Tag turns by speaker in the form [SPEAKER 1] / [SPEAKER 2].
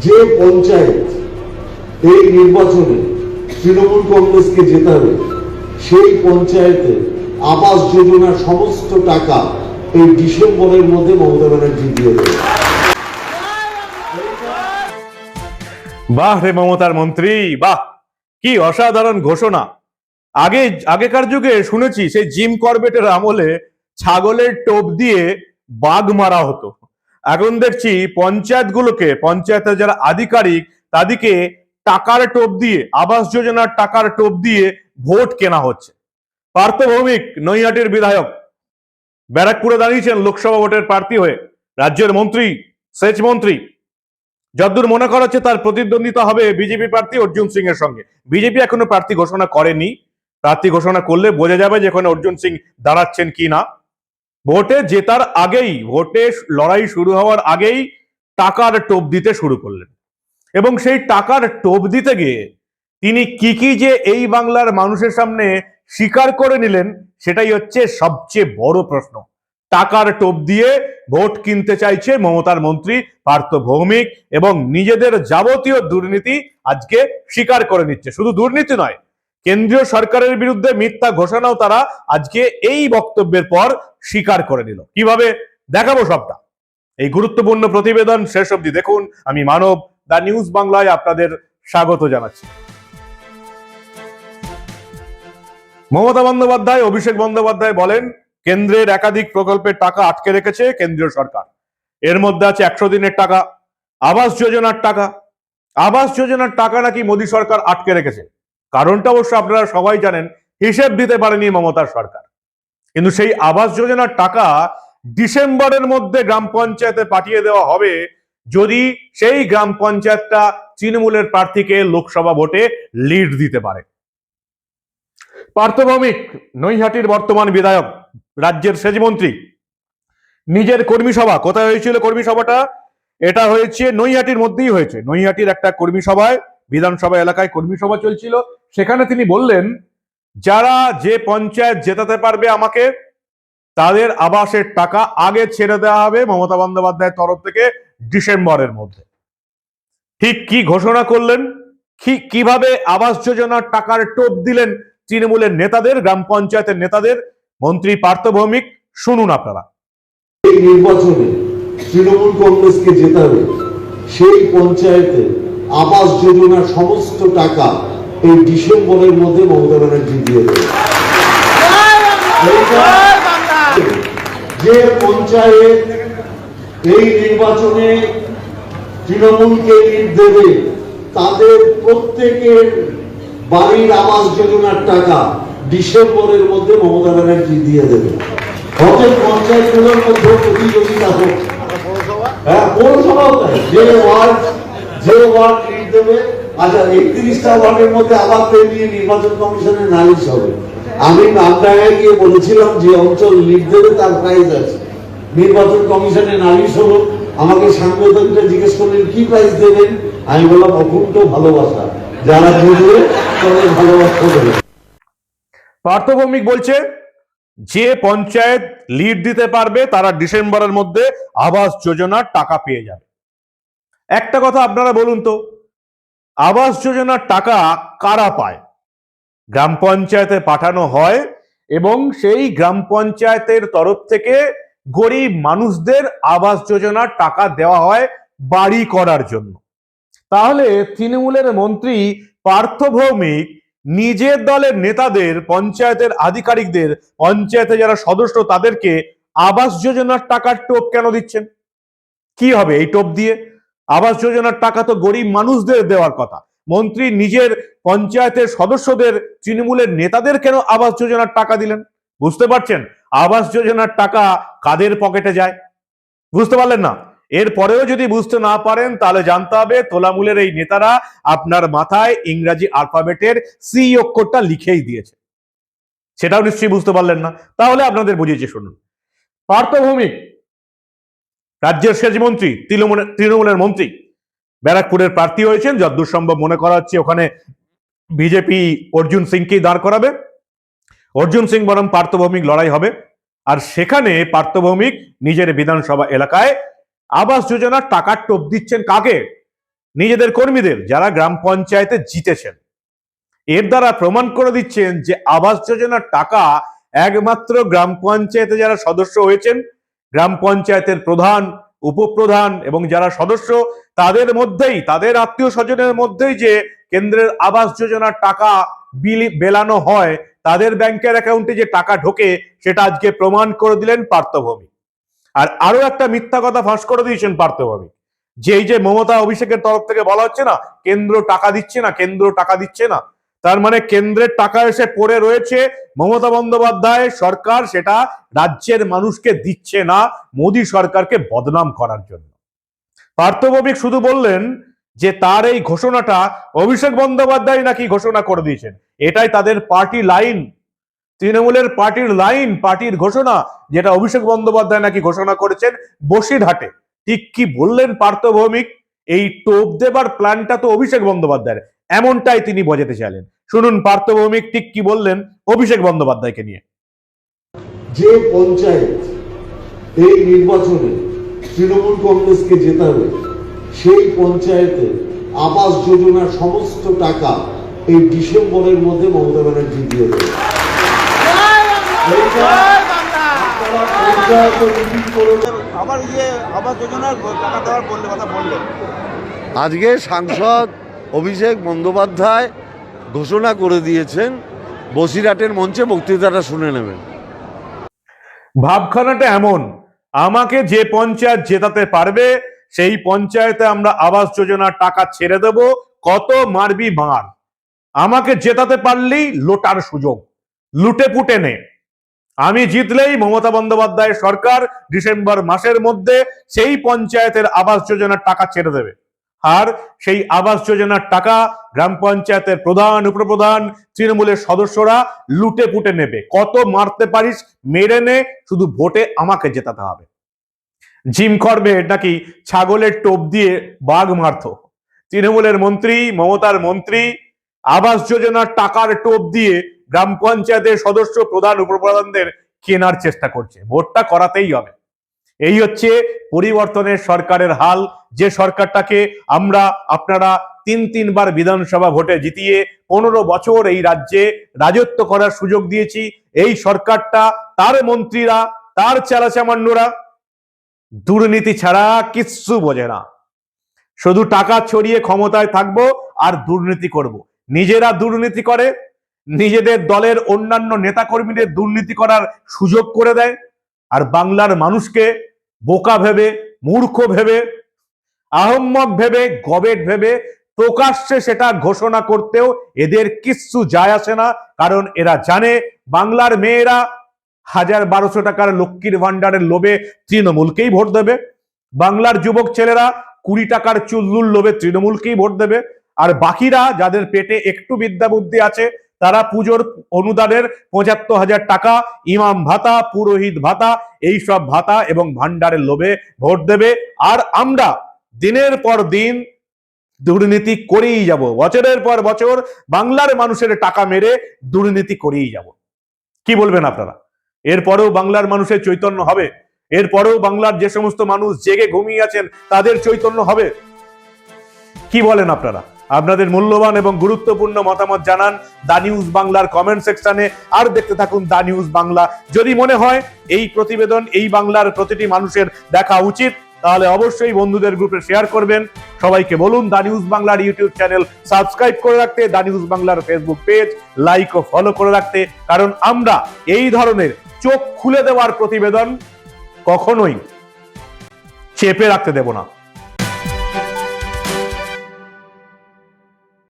[SPEAKER 1] যে পঞ্চায়েত এই নির্বাচনে তৃণমূল কংগ্রেসকে জেতাবে সেই পঞ্চায়েতে আবাস যোজনার সমস্ত টাকা এই ডিসেম্বরের মধ্যে মমতা ব্যানার্জি দিয়ে দেবে।
[SPEAKER 2] বাহ রে মমতার মন্ত্রী, বাহ, কি অসাধারণ ঘোষণা। আগে, আগেকার যুগে শুনেছি, সেই জিম করবেটের আমলে ছাগলের টোপ দিয়ে বাঘ মারা হতো। এখন দেখছি পঞ্চায়েতগুলোকে, পঞ্চায়েতের যারা আধিকারিক, তাদেরকে টাকার টোপ দিয়ে, আবাস যোজনার টাকার টোপ দিয়ে ভোট কেনা হচ্ছে। পার্থ ভৌমিক, নৈহাটির বিধায়ক, ব্যারাকপুরে দাঁড়িয়েছেন লোকসভা ভোটের প্রার্থী হয়ে। রাজ্যের মন্ত্রী, সেচ মন্ত্রী, যদ্দূর মনে করা হচ্ছে তার প্রতিদ্বন্দ্বিতা হবে বিজেপি প্রার্থী অর্জুন সিং এর সঙ্গে। বিজেপি এখনও প্রার্থী ঘোষণা করেনি। প্রার্থী ঘোষণা করলে বোঝা যাবে যে এখানে অর্জুন সিং দাঁড়াচ্ছেন কি না। ভোটে জেতার আগেই, ভোটে লড়াই শুরু হওয়ার আগেই টাকার টোপ দিতে শুরু করলেন। এবং সেই টাকার টোপ দিতে গিয়ে তিনি কি কি যে এই বাংলার মানুষের সামনে স্বীকার করে নিলেন, সেটাই হচ্ছে সবচেয়ে বড় প্রশ্ন। টাকার টোপ দিয়ে ভোট কিনতে চাইছে মমতার মন্ত্রী পার্থ ভৌমিক এবং নিজেদের যাবতীয় দুর্নীতি আজকে স্বীকার করে নিচ্ছে। শুধু দুর্নীতি নয় কেন্দ্রীয় সরকারের বিরুদ্ধে মিথ্যা ঘোষণাও তারা আজকে এই বক্তব্যের পর স্বীকার করে নিল। কীভাবে? দেখাবো সবটা। এই গুরুত্বপূর্ণ প্রতিবেদন শেষ অবধি দেখুন। আমি মানব দা নিউজ বাংলায় আপনাদের স্বাগত জানাচ্ছি। মমতা বন্দ্যোপাধ্যায়, অভিষেক বন্দ্যোপাধ্যায় বলেন, কেন্দ্রের একাধিক প্রকল্পের টাকা আটকে রেখেছে কেন্দ্রীয় সরকার। এর মধ্যে আছে একশো দিনের টাকা, আবাস যোজনার টাকা। আবাস যোজনার টাকা নাকি মোদী সরকার আটকে রেখেছে। কারণটা অবশ্য আপনারা সবাই জানেন, হিসেব দিতে পারেনি মমতার সরকার। কিন্তু সেই আবাস যোজনার টাকা ডিসেম্বরের মধ্যে গ্রাম পঞ্চায়েতে পাঠিয়ে দেওয়া হবে যদি সেই গ্রাম পঞ্চায়েতটা তৃণমূলের প্রার্থীকে লোকসভা ভোটে লিড দিতে পারে। পার্থভৌমিক নৈহাটির বর্তমান বিধায়ক, রাজ্যের সেচমন্ত্রী নিজের কর্মী সভা, কোথায় হয়েছিল কর্মী সভাটা? এটা হয়েছে নৈহাটির মধ্যেই হয়েছে। নৈহাটির একটা কর্মী সভায়, বিধানসভা এলাকায় কর্মী সভা চলছিল। সেখানে তিনি বললেন, যারা যে পঞ্চায়েত জেতাতে পারবে আমাকে, তাদের আবাসের টাকা আগে ছেড়ে দেওয়া হবে মমতা বন্দ্যোপাধ্যায়ের তরফ থেকে ডিসেম্বরের মধ্যে। ঠিক কি ঘোষণা করলেন? কীভাবে আবাস যোজনার টাকার টোপ দিলেন তৃণমূলের নেতাদের, গ্রাম পঞ্চায়েতের নেতাদের? মন্ত্রী পার্থ ভৌমিক, শুনুন আপনারা।
[SPEAKER 1] এই নির্বাচনে তৃণমূল কংগ্রেসকে জেতাবে সেই পঞ্চায়েতে আবাস যোজনার সমস্ত টাকা এই ডিসেম্বরের মধ্যে মমতা ব্যানার্জি দিয়ে দেবে। যে পঞ্চায়েত এই নির্বাচনে তৃণমূলকে লিড দেবে, তাদের প্রত্যেকের বাড়ির আবাস যোজনার টাকা ডিসেম্বরের মধ্যে মমতা ব্যানার্জি দিয়ে দেবে। হতে পঞ্চায়েতগুলোর মধ্যে প্রতিযোগিতা হোক। হ্যাঁ পৌরসভাও তাই, যে ওয়ার্ড যে ওয়ার্ড লিড দেবে আচ্ছা একত্রিশটা ওয়ার্ডের মধ্যে আবার নিয়ে নির্বাচন কমিশনের নালিশ হবে। আমি নামডাঙ্গায় গিয়ে বলেছিলাম যে অঞ্চল লিড দেবে, তার প্রাইজ আছে। নির্বাচন কমিশনে নালিশ হলো, আমাকে সাংবাদিকরা জিজ্ঞেস করলেন, কি প্রাইজ দেবেন? আমি বললাম, অকুণ্ঠ ভালোবাসা। যারা জিতবে তাদের ভালোবাসা দেবে।
[SPEAKER 2] পার্থ ভৌমিক বলছে, যে পঞ্চায়েত লিড দিতে পারবে, তারা ডিসেম্বরের মধ্যে আবাস যোজনার টাকা পেয়ে যাবে। একটা কথা আপনারা বলুন তো আবাস যোজনার টাকা কারা পায়? গ্রাম পঞ্চায়েতে পাঠানো হয় এবং সেই গ্রাম পঞ্চায়েতের তরফ থেকে গরিব মানুষদের আবাস যোজনার টাকা দেওয়া হয় বাড়ি করার জন্য। তাহলে তৃণমূলের মন্ত্রী পার্থ ভৌমিক নিজের দলের নেতাদের, পঞ্চায়েতের আধিকারিকদের, পঞ্চায়েতে যারা সদস্য তাদেরকে আবাস যোজনার টাকার টোপ কেন দিচ্ছেন? কি হবে এই টোপ দিয়ে? আবাস যোজনার টাকা তো গরিব মানুষদের দেওয়ার কথা। মন্ত্রী নিজের পঞ্চায়েতের সদস্যদের, তৃণমূলের নেতাদের কেন আবাস যোজনার টাকা দিলেন? বুঝতে পারছেন? আবাস যোজনার টাকা কাদের পকেটে যায়? বুঝতে পারলেন না? এরপরেও যদি বুঝতে না পারেন, তাহলে জানতে হবে তোলামূলের এই নেতারা আপনার মাথায় ইংরাজি আলফাবেটের সি অক্ষরটা লিখেই দিয়েছে। সেটাও নিশ্চয়ই বুঝতে পারলেন না। তাহলে আপনাদের বুঝিয়েছি, শুনুন। পার্থ ভৌমিক রাজ্যের সেচ মন্ত্রী তৃণমূলের তৃণমূলের মন্ত্রী। ব্যারাকপুরের প্রার্থী হয়েছেন, যদ্দূর সম্ভব মনে করা হচ্ছে ওখানে বিজেপি অর্জুন সিংকেই দাঁড় করাবে। অর্জুন সিং বরং পার্থভৌমিক লড়াই হবে। আর সেখানে পার্থভৌমিক নিজের বিধানসভা এলাকায় আবাস যোজনার টাকার টোপ দিচ্ছেন কাকে? নিজেদের কর্মীদের, যারা গ্রাম পঞ্চায়েতে জিতেছেন। এর দ্বারা প্রমাণ করে দিচ্ছেন যে আবাস যোজনার টাকা একমাত্র গ্রাম পঞ্চায়েতে যারা সদস্য হয়েছেন গ্রাম পঞ্চায়েতের প্রধান, উপপ্রধান এবং যারা সদস্য, তাদের মধ্যেই, তাদের আত্মীয় স্বজনের মধ্যেই যে কেন্দ্রের আবাস যোজনার টাকা বিলি বেলানো হয়, তাদের ব্যাংকের অ্যাকাউন্টে যে টাকা ঢোকে, সেটা আজকে প্রমাণ করে দিলেন পার্থভূমি আর আরও একটা মিথ্যা কথা ফাঁস করে দিয়েছেন পার্থভূমি যে এই যে মমতা অভিষেকের তরফ থেকে বলা হচ্ছে না, কেন্দ্র টাকা দিচ্ছে না, কেন্দ্র টাকা দিচ্ছে না তার মানে কেন্দ্রের টাকা এসে পড়ে রয়েছে। মমতা বন্দ্যোপাধ্যায় সরকার সেটা রাজ্যের মানুষকে দিচ্ছে না, মোদী সরকারকে বদনাম করার জন্য। পার্থভৌমিক শুধু বললেন যে তার এই ঘোষণাটা অভিষেক বন্দ্যোপাধ্যায় নাকি ঘোষণা করে দিয়েছেন। এটাই তাদের পার্টি লাইন। তৃণমূলের পার্টির লাইন, পার্টির ঘোষণা যেটা অভিষেক বন্দ্যোপাধ্যায় নাকি ঘোষণা করেছেন বসিরহাটে। ঠিক কি বললেন পার্থভৌমিক এই টোপ দেবার প্ল্যানটা তো অভিষেক বন্দ্যোপাধ্যায়ের। এমনটাই তিনি বোঝাতে চাইলেন। শুনুন পার্থভৌমিক ঠিক কি বললেন অভিষেক বন্দ্যোপাধ্যায়কে নিয়ে।
[SPEAKER 1] যে পঞ্চায়েত এই নির্বাচনে তৃণমূল কংগ্রেসকে জেতাবে সেই পঞ্চায়েতে আবাস যোজনার সমস্ত টাকা এই ডিসেম্বরের মধ্যে মমতা ব্যানার্জি দিয়ে দেবে।
[SPEAKER 3] আবার ইয়ে আবাস যোজনার টাকা দেওয়ার বললে কথা বললেন
[SPEAKER 4] আজকে সাংসদ অভিষেক বন্দ্যোপাধ্যায় ঘোষণা করে দিয়েছেন, বসিরহাটের মঞ্চে বক্তৃতাটা শুনে নেবেন।
[SPEAKER 2] ভাবখানাটা এমন, আমাকে যে পঞ্চায়েত জেতাতে পারবে, সেই পঞ্চায়েতে আমরা আবাস যোজনার টাকা ছেড়ে দেব, কত মারবি মার। আমাকে জেতাতে পারলেই লোটার সুযোগ, লুটে পুটে নে। আমি জিতলেই মমতা বন্দ্যোপাধ্যায়ের সরকার ডিসেম্বর মাসের মধ্যে সেই পঞ্চায়েতের আবাস যোজনার টাকা ছেড়ে দেবে। আর সেই আবাস যোজনার টাকা গ্রাম পঞ্চায়েতের প্রধান, উপপ্রধান, তৃণমূলের সদস্যরা লুটে পুটে নেবে। কত মারতে পারিস, মেরে নে, শুধু ভোটে আমাকে জেতাতে হবে। জিম করবেট নাকি ছাগলের টোপ দিয়ে বাঘ মারত? তৃণমূলের মন্ত্রী, মমতার মন্ত্রী, আবাস যোজনার টাকার টোপ দিয়ে গ্রাম পঞ্চায়েতের সদস্য, প্রধান, উপপ্রধানদের কেনার চেষ্টা করছে। ভোটটা করাতেই হবে। এই হচ্ছে পরিবর্তনের সরকারের হাল। যে সরকারটাকে আমরা আপনারা তিন তিনবার বিধানসভা ভোটে জিতিয়ে পনেরো বছর এই রাজ্যে রাজত্ব করার সুযোগ দিয়েছি, এই সরকারটা, তার মন্ত্রীরা, তার চালাচামান্যরা, দুর্নীতি ছাড়া কিচ্ছু বোঝে না। শুধু টাকা ছড়িয়ে ক্ষমতায় থাকব আর দুর্নীতি করব। নিজেরা দুর্নীতি করে, নিজেদের দলের অন্যান্য নেতাকর্মীদের দুর্নীতি করার সুযোগ করে দেয়। আর বাংলার মানুষকে বোকা ভেবে, মূর্খ ভেবে, আহম্মক ভেবে, গবেট ভেবে প্রকাশ্যে সেটা ঘোষণা করতেও এদের কিচ্ছু যায় আসে না। কারণ এরা জানে বাংলার মেয়েরা হাজার বারোশো টাকার লক্ষ্মীর ভান্ডারের লোভে তৃণমূলকেই ভোট দেবে। বাংলার যুবক ছেলেরা কুড়ি টাকার চুল্লুর লোভে তৃণমূলকেই ভোট দেবে। আর বাকিরা যাদের পেটে একটু বিদ্যা বুদ্ধি আছে তারা পুজোর অনুদানের পঁচাত্তর হাজার টাকা, ইমাম ভাতা, পুরোহিত ভাতা, এই সব ভাতা এবং ভান্ডারের লোভে ভোট দেবে। আর আমরা দিনের পর দিন দুর্নীতি করেই যাব। বছরের পর বছর বাংলার মানুষের টাকা মেরে দুর্নীতি করেই যাব। কি বলবেন আপনারা? এরপরেও বাংলার মানুষের চৈতন্য হবে। এরপরেও বাংলার যে সমস্ত মানুষ জেগে ঘুমিয়ে আছেন, তাদের চৈতন্য হবে। কি বলেন আপনারা? আপনাদের মূল্যবান এবং গুরুত্বপূর্ণ মতামত জানান দা নিউজ বাংলার কমেন্ট সেকশনে, আর দেখতে থাকুন দা নিউজ বাংলা। যদি মনে হয় এই প্রতিবেদন, এই বাংলার প্রতিটি মানুষের দেখা উচিত, তাহলে অবশ্যই বন্ধুদের গ্রুপে শেয়ার করবেন। সবাইকে বলুন, দা নিউজ বাংলার ইউটিউব চ্যানেল সাবস্ক্রাইব করে রাখতে, দা নিউজ বাংলার ফেসবুক পেজ লাইক ও ফলো করে রাখতে, কারণ আমরা এই ধরনের চোখ খুলে দেওয়ার প্রতিবেদন কখনোই চেপে রাখতে দেব না।